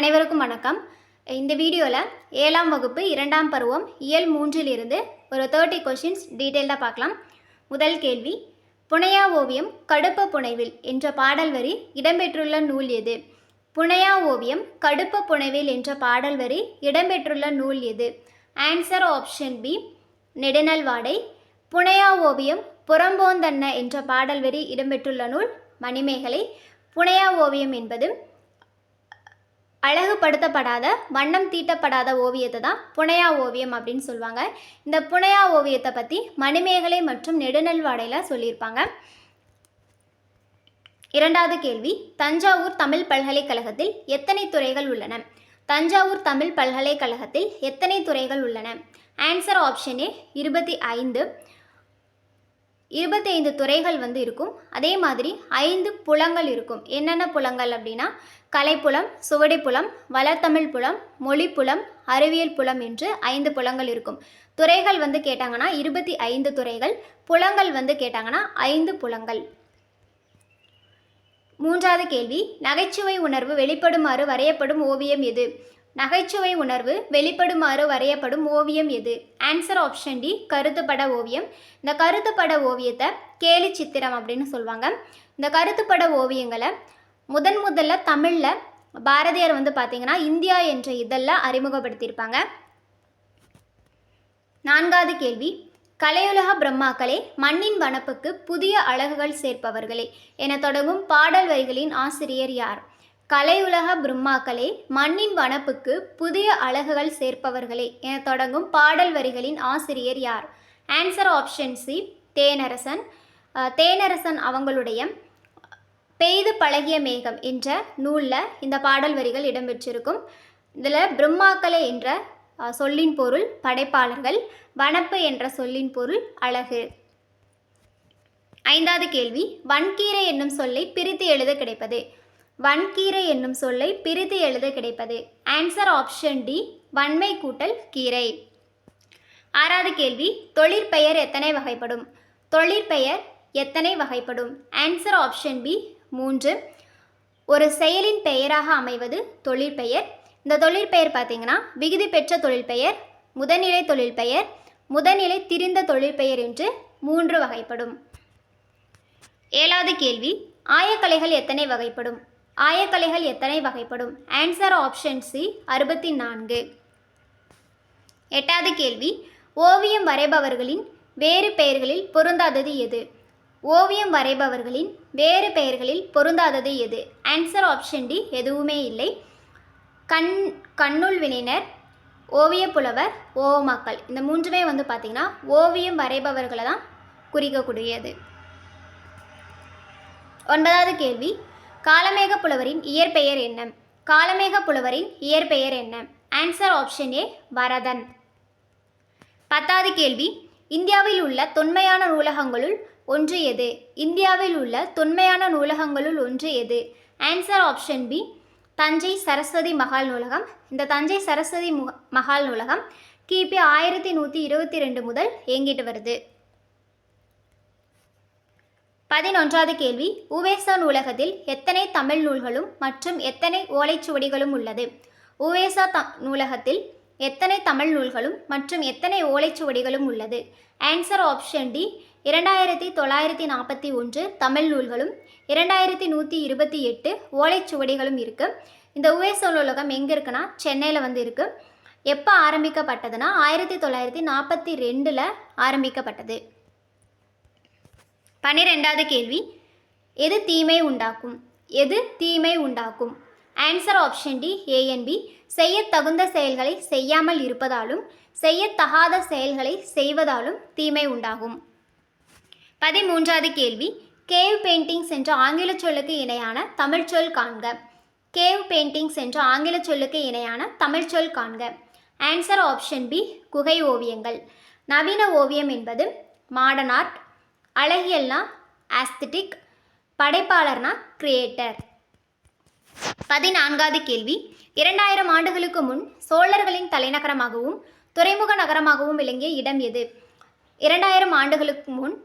அனைவருக்கும் வணக்கம். இந்த வீடியோவில் ஏழாம் வகுப்பு இரண்டாம் பருவம் இயல் மூன்றிலிருந்து ஒரு தேர்ட்டி கொஷின்ஸ் டீட்டெயிலாக பார்க்கலாம். முதல் கேள்வி புனையா ஓவியம் கடுப்ப புனைவில் என்ற பாடல் வரி இடம்பெற்றுள்ள நூல் எது? புனையா ஓவியம் கடுப்ப புனைவில் என்ற பாடல் வரி இடம்பெற்றுள்ள நூல் எது? ஆன்சர் ஆப்ஷன் பி நெடுநல் வாடை புனையா ஓவியம் புறம்போந்தன்ன என்ற பாடல் வரி இடம்பெற்றுள்ள நூல் மணிமேகலை. புனையா ஓவியம் என்பது அழகுபடுத்தப்படாத வண்ணம் தீட்டப்படாத ஓவியத்தை தான் புனையா ஓவியம் அப்படின்னு சொல்லுவாங்க. இந்த புனையா ஓவியத்தை பற்றி மணிமேகலை மற்றும் நெடுநல்வாடையில் சொல்லியிருப்பாங்க. இரண்டாவது கேள்வி தஞ்சாவூர் தமிழ் பல்கலைக்கழகத்தில் எத்தனை துறைகள் உள்ளன? தஞ்சாவூர் தமிழ் பல்கலைக்கழகத்தில் எத்தனை துறைகள் உள்ளன? ஆன்சர் ஆப்ஷன் ஏ இருபத்தி ஐந்து. இருபத்தைந்து துறைகள் வந்து இருக்கும். அதே மாதிரி ஐந்து புலங்கள் இருக்கும். என்னென்ன புலங்கள் அப்படின்னா கலைப்புலம் சுவடிப்புலம் வளர்த்தமிழ் புலம் மொழிப்புலம் அறிவியல் புலம் என்று ஐந்து புலங்கள் இருக்கும். துறைகள் வந்து கேட்டாங்கன்னா இருபத்தி ஐந்து துறைகள் புலங்கள் வந்து கேட்டாங்கன்னா ஐந்து புலங்கள். மூன்றாவது கேள்வி நகைச்சுவை உணர்வு வெளிப்படுமாறு வரையப்படும் ஓவியம் எது? நகைச்சுவை உணர்வு வெளிப்படுமாறு வரையப்படும் ஓவியம் எது? ஆன்சர் ஆப்ஷன் டி கருத்துப்பட ஓவியம். இந்த கருத்துப்பட ஓவியத்தை கேலி சித்திரம் அப்படின்னு சொல்லுவாங்க. இந்த கருத்துப்பட ஓவியங்களை முதன் முதல்ல தமிழில் பாரதியார் வந்து பார்த்தீங்கன்னா இந்தியா என்ற இதழில் அறிமுகப்படுத்தியிருப்பாங்க. நான்காவது கேள்வி. கலையுலக பிரம்மாக்களே மண்ணின் வனப்புக்கு புதிய அழகுகள் சேர்ப்பவர்களே என தொடங்கும் பாடல் வரிகளின் ஆசிரியர் யார்? கலையுலக பிரம்மாக்களே மண்ணின் வனப்புக்கு புதிய அழகுகள் சேர்ப்பவர்களே என தொடங்கும் பாடல் வரிகளின் ஆசிரியர் யார்? Answer option C Thenarasan. Thenarasan அவங்களுடைய பெய்து பழகிய மேகம் என்ற நூலில் இந்த பாடல் வரிகள் இடம்பெற்றிருக்கும். இதில் பிரம்மாக்கலை என்ற சொல்லின் பொருள் படைப்பாளர்கள் வனப்பு என்ற சொல்லின் பொருள் அழகு. ஐந்தாவது கேள்வி வன்கீரை என்னும் சொல்லை பிரித்து எழுத கிடைப்பது? வன்கீரை என்னும் சொல்லை பிரித்து எழுத கிடைப்பது? ஆன்சர் ஆப்ஷன் டி வன்மை கூட்டல் கீரை. ஆறாவது கேள்வி தொழிற்பெயர் எத்தனை வகைப்படும்? தொழிற்பெயர் எத்தனை வகைப்படும்? ஆன்சர் ஆப்ஷன் பி மூன்று. ஒரு செயலின் பெயராக அமைவது தொழிற்பெயர் இந்த தொழிற்பெயர் பார்த்தீங்கன்னா விகுதி பெற்ற தொழிற்பெயர் முதநிலை தொழிற்பெயர் முதநிலை திரிந்த தொழிற்பெயர் என்று மூன்று வகைப்படும். ஏழாவது கேள்வி ஆயக்கலைகள் எத்தனை வகைப்படும்? ஆயக்கலைகள் எத்தனை வகைப்படும்? ஆன்சர் ஆப்ஷன் சி அறுபத்தி நான்கு எட்டாவது கேள்வி ஓவியம் வரைபவர்களின் வேறு பெயர்களில் பொருந்தாதது எது? ஓவியம் வரைபவர்களின் வேறு பெயர்களில் பொருந்தாதது எது? ஆன்சர் ஆப்ஷன் டி எதுவுமே இல்லை. கண் கண்ணுள் வினைனர் ஓவியப் புலவர் ஓவமாக்கல் இந்த மூன்றுமே வந்து பார்த்திங்கன்னா ஓவியம் வரைபவர்களை தான் குறிக்கக்கூடியது. ஒன்பதாவது கேள்வி. காலமேக புலவரின் இயற்பெயர் என்ன? காலமேக புலவரின் இயற்பெயர் என்ன? ஆன்சர் ஆப்ஷன் ஏ வரதன் பத்தாவது கேள்வி. இந்தியாவில் உள்ள தொன்மையான நூலகங்களுள் ஒன்று எது? இந்தியாவில் உள்ள தொன்மையான நூலகங்களுள் ஒன்று எது? Answer option B Thanjai Saraswathi Mahal நூலகம். இந்த தஞ்சை சரஸ்வதி மகால் நூலகம் கிபி ஆயிரத்தி நூற்றி இருபத்தி ரெண்டு முதல் இயங்கிட்டு வருது. பதினொன்றாவது கேள்வி உவேசா நூலகத்தில் எத்தனை தமிழ் நூல்களும் மற்றும் எத்தனை ஓலைச்சுவடிகளும் உள்ளது? உவேசா த நூலகத்தில் எத்தனை தமிழ் நூல்களும் மற்றும் எத்தனை ஓலைச்சுவடிகளும் உள்ளது? ஆன்சர் ஆப்ஷன் டி இரண்டாயிரத்தி தொள்ளாயிரத்தி நாற்பத்தி ஒன்று தமிழ் நூல்களும் இரண்டாயிரத்தி நூற்றி இருபத்தி எட்டு ஓலைச்சுவடிகளும் இருக்குது இந்த உவேசா நூலகம் எங்கே இருக்குன்னா சென்னையில் வந்து இருக்குது எப்போ ஆரம்பிக்கப்பட்டதுன்னா ஆயிரத்தி தொள்ளாயிரத்தி நாற்பத்தி ரெண்டில் ஆரம்பிக்கப்பட்டது. பன்னிரெண்டாவது கேள்வி எது தீமை உண்டாக்கும்? எது தீமை உண்டாக்கும்? ஆன்சர் ஆப்ஷன் டி ஏஎன்பி செய்யத் தகுந்த செயல்களை செய்யாமல் இருப்பதாலும் செய்யத்தகாத செயல்களை செய்வதாலும் தீமை உண்டாகும். பதிமூன்றாவது கேள்வி. கேவ் பெயிண்டிங்ஸ் என்ற ஆங்கில சொல்லுக்கு இணையான தமிழ் சொல் காண்க. கேவ் பெயிண்டிங்ஸ் என்ற ஆங்கில சொல்லுக்கு இணையான தமிழ் சொல் காண்க. ஆன்சர் ஆப்ஷன் பி குகை ஓவியங்கள். நவீன ஓவியம் என்பது மாடர்ன் ஆர்ட் அழகியல்னா ஆஸ்திட்டிக் படைப்பாளர்னா கிரியேட்டர் பதினான்காவது கேள்வி. இரண்டாயிரம் ஆண்டுகளுக்கு முன் சோழர்களின் தலைநகரமாகவும் துறைமுக நகரமாகவும் விளங்கிய இடம் எது? இரண்டாயிரம் ஆண்டுகளுக்கு முன்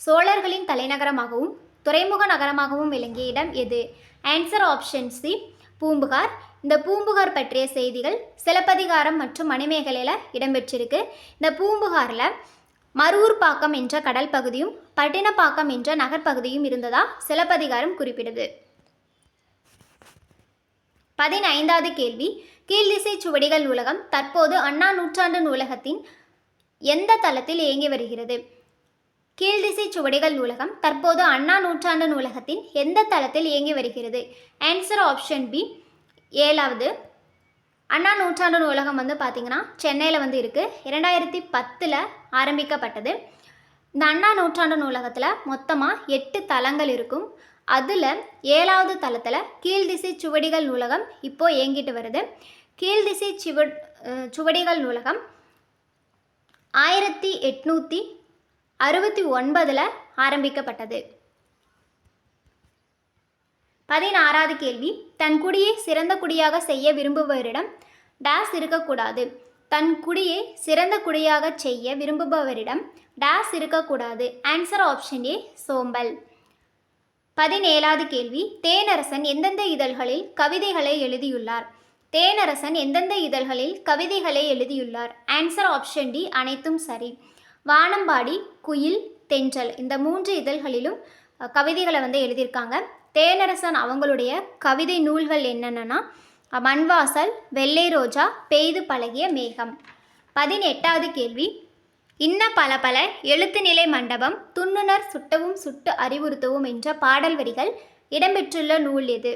சோழர்களின் தலைநகரமாகவும் துறைமுக நகரமாகவும் விளங்கிய இடம் எது? Answer option C Poompuhar. இந்த பூம்புகார் பற்றிய செய்திகள் சிலப்பதிகாரம் மற்றும் மணிமேகலையில் இடம்பெற்றிருக்கு. இந்த பூம்புகாரில் மருவூர்பாக்கம் என்ற கடல் பகுதியும் பட்டினப்பாக்கம் என்ற நகர்ப்பகுதியும் இருந்ததா? சிலப்பதிகாரம் குறிப்பிடுது. பதினைந்தாவது கேள்வி. கீழ்திசை சுவடிகள் நூலகம் தற்போது அண்ணா நூற்றாண்டு நூலகத்தின் எந்த தளத்தில் இயங்கி வருகிறது? கீழ்திசை சுவடிகள் நூலகம் தற்போது அண்ணா நூற்றாண்டு நூலகத்தின் எந்த தளத்தில் இயங்கி வருகிறது? ஆன்சர் ஆப்ஷன் பி ஏழாவது. அண்ணா நூற்றாண்டு நூலகம் வந்து பார்த்திங்கன்னா சென்னையில் வந்து இருக்குது இரண்டாயிரத்தி பத்தில் ஆரம்பிக்கப்பட்டது. இந்த அண்ணா நூற்றாண்டு நூலகத்தில் மொத்தமாக எட்டு தளங்கள் இருக்கும். அதில் ஏழாவது தளத்தில் கீழ்திசை சுவடிகள் நூலகம் இப்போது இயங்கிட்டு வருது. கீழ்திசை சுவ சுவடிகள் நூலகம் ஆயிரத்தி எட்நூற்றி அறுபத்தி ஒன்பதில் ஆரம்பிக்கப்பட்டது. பதினாறாவது கேள்வி. தன் குடியை சிறந்த குடியாக செய்ய விரும்புபவரிடம் டேஸ் இருக்கக்கூடாது. தன் குடியை சிறந்த குடியாக செய்ய விரும்புபவரிடம் டேஸ் இருக்கக்கூடாது. ஆன்சர் ஆப்ஷன் ஏ சோம்பல். பதினேழாவது கேள்வி. தேனரசன் எந்தெந்த இதழ்களில் கவிதைகளை எழுதியுள்ளார்? தேனரசன் எந்தெந்த இதழ்களில் கவிதைகளை எழுதியுள்ளார்? ஆன்சர் ஆப்ஷன் டி அனைத்தும் சரி. வானம்பாடி குயில் தென்றல் இந்த மூன்று இதழ்களிலும் கவிதைகளை வந்து எழுதியிருக்காங்க. தேனரசன் அவங்களுடைய கவிதை நூல்கள் என்னென்னா மண்வாசல் வெள்ளை ரோஜா பெய்து பழகிய மேகம். பதினெட்டாவது கேள்வி. இன்ன பல பல எழுத்துநிலை மண்டபம் துண்ணுணர் சுட்டவும் சுட்டு அறிவுறுத்தவும் என்ற பாடல் வரிகள் இடம்பெற்றுள்ள நூல் எது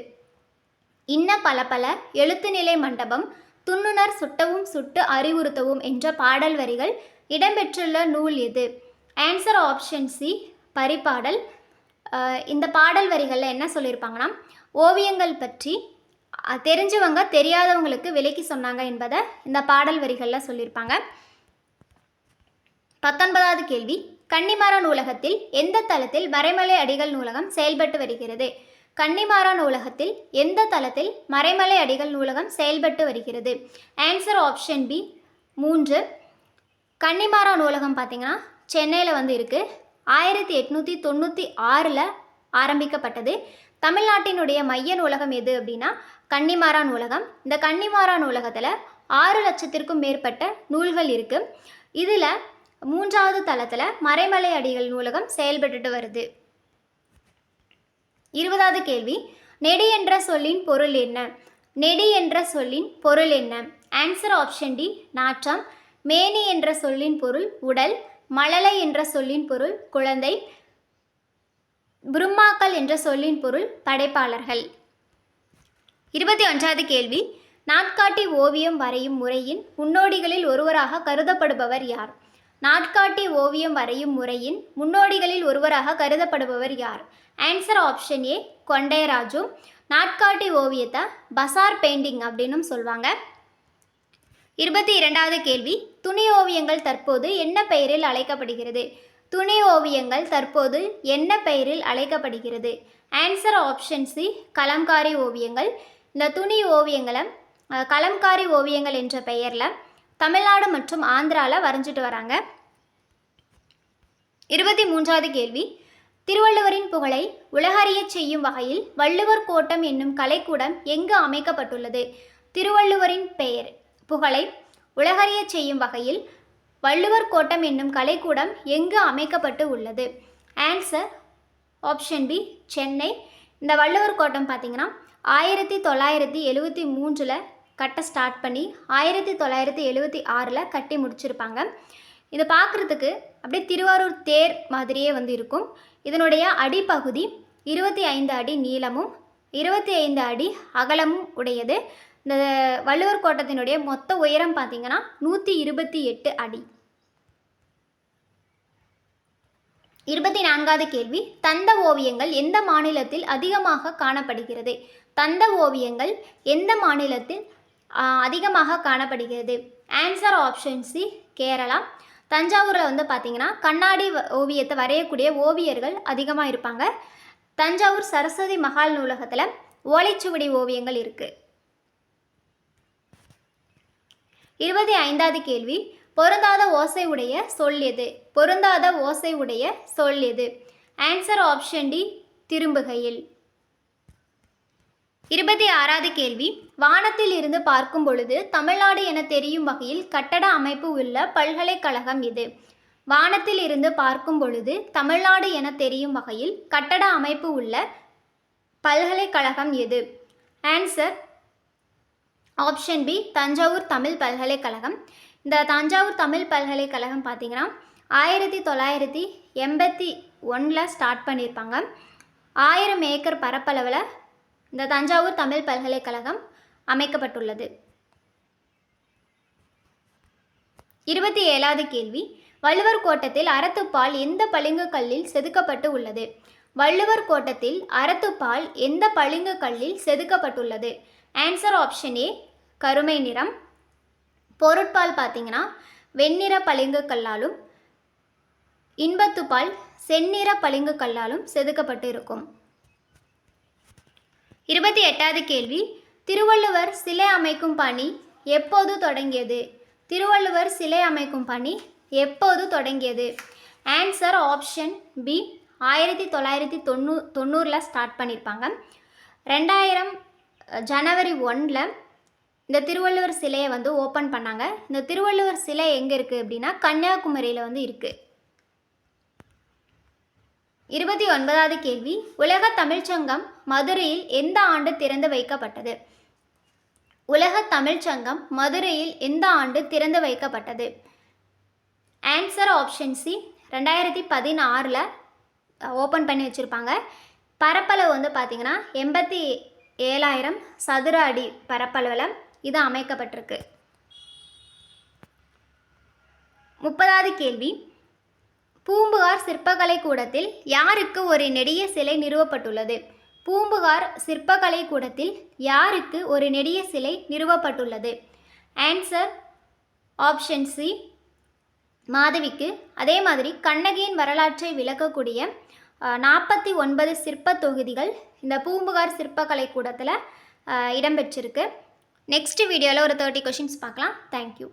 இன்ன பல பல எழுத்துநிலை மண்டபம் துண்ணுணர் சுட்டவும் சுட்டு அறிவுறுத்தவும் என்ற பாடல் வரிகள் இடம்பெற்றுள்ள நூல் எது ஆன்சர் ஆப்ஷன் சி பரிபாடல். இந்த பாடல் வரிகளில் என்ன சொல்லியிருப்பாங்கன்னா ஓவியங்கள் பற்றி தெரிஞ்சவங்க தெரியாதவங்களுக்கு விலைக்கு சொன்னாங்க என்பதை இந்த பாடல் வரிகளில் சொல்லியிருப்பாங்க பத்தொன்பதாவது கேள்வி. கன்னிமாரா நூலகத்தில் எந்த தளத்தில் மறைமலை அடிகள் நூலகம் செயல்பட்டு வருகிறது? கன்னிமாரா நூலகத்தில் எந்த தளத்தில் மறைமலை அடிகள் நூலகம் செயல்பட்டு வருகிறது? ஆன்சர் ஆப்ஷன் பி மூன்று. கன்னிமாரா நூலகம் பார்த்தீங்கன்னா சென்னையில் வந்து இருக்குது ஆயிரத்தி எட்நூற்றி தொண்ணூற்றி ஆறில் ஆரம்பிக்கப்பட்டது. தமிழ்நாட்டினுடைய மைய நூலகம் எது அப்படின்னா கன்னிமாரா நூலகம். இந்த கன்னிமாரா நூலகத்தில் ஆறு லட்சத்திற்கும் மேற்பட்ட நூல்கள் இருக்குது இதில் மூன்றாவது தளத்தில் மறைமலை அடிகள் நூலகம் செயல்பட்டுட்டு வருது. இருபதாவது கேள்வி நெடி என்ற சொல்லின் பொருள் என்ன? நெடி என்ற சொல்லின் பொருள் என்ன? ஆன்சர் ஆப்ஷன் டி நாற்றம். மேனி என்ற சொல்லின் பொருள் உடல். மழலை என்ற சொல்லின் பொருள் குழந்தை. புரும்மாக்கள் என்ற சொல்லின் பொருள் படைப்பாளர்கள். இருபத்தி ஒன்றாவது கேள்வி நாட்காட்டி ஓவியம் வரையும் முறையின் முன்னோடிகளில் ஒருவராக கருதப்படுபவர் யார்? நாட்காட்டி ஓவியம் வரையும் முறையின் முன்னோடிகளில் ஒருவராக கருதப்படுபவர் யார்? Answer option A Kondaiah Raju. நாட்காட்டி ஓவியத்தை பசார் பெயிண்டிங் அப்படின்னும் சொல்லுவாங்க இருபத்தி இரண்டாவது கேள்வி துணி ஓவியங்கள் தற்போது என்ன பெயரில் அழைக்கப்படுகிறது? துணி ஓவியங்கள் தற்போது என்ன பெயரில் அழைக்கப்படுகிறது? ஆன்சர் ஆப்ஷன் சி கலம்காரி ஓவியங்கள். இந்த துணி ஓவியங்களை கலம்காரி ஓவியங்கள் என்ற பெயரில் தமிழ்நாடு மற்றும் ஆந்திராவில் வரைஞ்சிட்டு வராங்க. இருபத்தி மூன்றாவது கேள்வி. திருவள்ளுவரின் புகழை உலகறியச் செய்யும் வகையில் வள்ளுவர் கோட்டம் என்னும் கலைக்கூடம் எங்கு அமைக்கப்பட்டுள்ளது? திருவள்ளுவரின் பெயர் புகழை உலகறியச் செய்யும் வகையில் வள்ளுவர் கோட்டம் என்னும் கலைக்கூடம் எங்கு அமைக்கப்பட்டு உள்ளது? Answer option B Chennai. இந்த வள்ளுவர் கோட்டம் பார்த்தீங்கன்னா ஆயிரத்தி தொள்ளாயிரத்தி எழுவத்தி மூன்றில் கட்ட ஸ்டார்ட் பண்ணி ஆயிரத்தி தொள்ளாயிரத்தி எழுபத்தி ஆறில் கட்டி முடிச்சிருப்பாங்க. இது பார்க்குறதுக்கு அப்படியே திருவாரூர் தேர் மாதிரியே வந்து இருக்கும். இதனுடைய அடிப்பகுதி இருபத்தி ஐந்து அடி நீளமும் இருபத்தி ஐந்து அடி அகலமும் உடையது. இந்த வள்ளுவர் கோட்டத்தினுடைய மொத்த உயரம் பார்த்தீங்கன்னா நூற்றி இருபத்தி எட்டு அடி. இருபத்தி நான்காவது கேள்வி தந்த ஓவியங்கள் எந்த மாநிலத்தில் அதிகமாக காணப்படுகிறது? தந்த ஓவியங்கள் எந்த மாநிலத்தில் அதிகமாக காணப்படுகிறது. Answer option C Kerala. தஞ்சாவூரில் வந்து பார்த்திங்கன்னா கண்ணாடி ஓவியத்தை வரையக்கூடிய ஓவியர்கள் அதிகமாக இருப்பாங்க. தஞ்சாவூர் சரஸ்வதி மகால் நூலகத்தில் ஓலைச்சுவடி ஓவியங்கள் இருக்குது இருபத்தி ஐந்தாவது கேள்வி. பொருந்தாத ஓசை உடைய சொல் எது? பொருந்தாத ஓசை உடைய சொல் எது? ஆன்சர் ஆப்ஷன் டி திரும்புகையில். இருபத்தி ஆறாவது கேள்வி. வானத்தில் இருந்து பார்க்கும் பொழுது தமிழ்நாடு என தெரியும் வகையில் கட்டட அமைப்பு உள்ள பல்கலைக்கழகம் இது. வானத்தில் இருந்து பார்க்கும் பொழுது தமிழ்நாடு என தெரியும் வகையில் கட்டட அமைப்பு உள்ள பல்கலைக்கழகம் எது? Answer. Option B. Thanjavur Tamil பல்கலைக்கழகம். இந்த தஞ்சாவூர் தமிழ் பல்கலைக்கழகம் பார்த்தீங்கன்னா ஆயிரத்தி தொள்ளாயிரத்தி எண்பத்தி ஒன்றில் ஸ்டார்ட் பண்ணியிருப்பாங்க ஆயிரம் ஏக்கர் பரப்பளவில் இந்த தஞ்சாவூர் தமிழ் பல்கலைக்கழகம் அமைக்கப்பட்டுள்ளது. இருபத்தி ஏழாவது கேள்வி. வள்ளுவர் கோட்டத்தில் அறத்துப்பால் எந்த பளிங்கு கல்லில் செதுக்கப்பட்டு உள்ளது? வள்ளுவர் கோட்டத்தில் அறத்துப்பால் எந்த பளிங்கு கல்லில் செதுக்கப்பட்டுள்ளது? ஆன்சர் ஆப்ஷன் ஏ கருமை நிறம். பொருட்பால் பார்த்தீங்கன்னா வெண்ணிற பளிங்கு கல்லாலும் இன்பத்துப்பால் செந்நிற பளிங்கு கல்லாலும் செதுக்கப்பட்டு இருக்கும். இருபத்தி எட்டாவது கேள்வி. திருவள்ளுவர் சிலை அமைக்கும் பணி எப்போது தொடங்கியது? திருவள்ளுவர் சிலை அமைக்கும் பணி எப்போது தொடங்கியது? ஆன்சர் ஆப்ஷன் பி ஆயிரத்தி தொள்ளாயிரத்தி தொண்ணூ தொண்ணூறில் ஸ்டார்ட் பண்ணியிருப்பாங்க ரெண்டாயிரம் ஜனவரி ஒன்றில் இந்த திருவள்ளுவர் சிலையை வந்து ஓப்பன் பண்ணாங்க. இந்த திருவள்ளுவர் சிலை எங்கே இருக்குது அப்படின்னா கன்னியாகுமரியில் வந்து இருக்குது இருபத்தி ஒன்பதாவது கேள்வி. உலக தமிழ்ச்சங்கம் மதுரையில் எந்த ஆண்டு திறந்து வைக்கப்பட்டது? உலக தமிழ்ச்சங்கம் மதுரையில் எந்த ஆண்டு திறந்து வைக்கப்பட்டது? ஆன்சர் ஆப்ஷன் சி ரெண்டாயிரத்தி பதினாறில் ஓப்பன் பண்ணி வச்சுருப்பாங்க. பரப்பளவு வந்து பார்த்திங்கன்னா எண்பத்தி ஏழாயிரம் சதுர அடி பரப்பளவில் இது அமைக்கப்பட்டிருக்கு. முப்பதாவது கேள்வி. பூம்புகார் சிற்பக்கலை கூடத்தில் யாருக்கு ஒரு நெடிய சிலை நிறுவப்பட்டுள்ளது? பூம்புகார் சிற்பக்கலை கூடத்தில் யாருக்கு ஒரு நெடிய சிலை நிறுவப்பட்டுள்ளது? ஆன்சர் ஆப்ஷன் சி மாதவிக்கு. அதே மாதிரி கண்ணகியின் வரலாற்றை விளக்கக்கூடிய நாற்பத்தி ஒன்பது சிற்ப தொகுதிகள் இந்த பூம்புகார் சிற்பக்கலை கூடத்தில் இடம்பெற்றிருக்கு. நெக்ஸ்ட் வீடியோவில் ஒரு தேர்ட்டி கொஷின்ஸ் பார்க்கலாம். தேங்க்யூ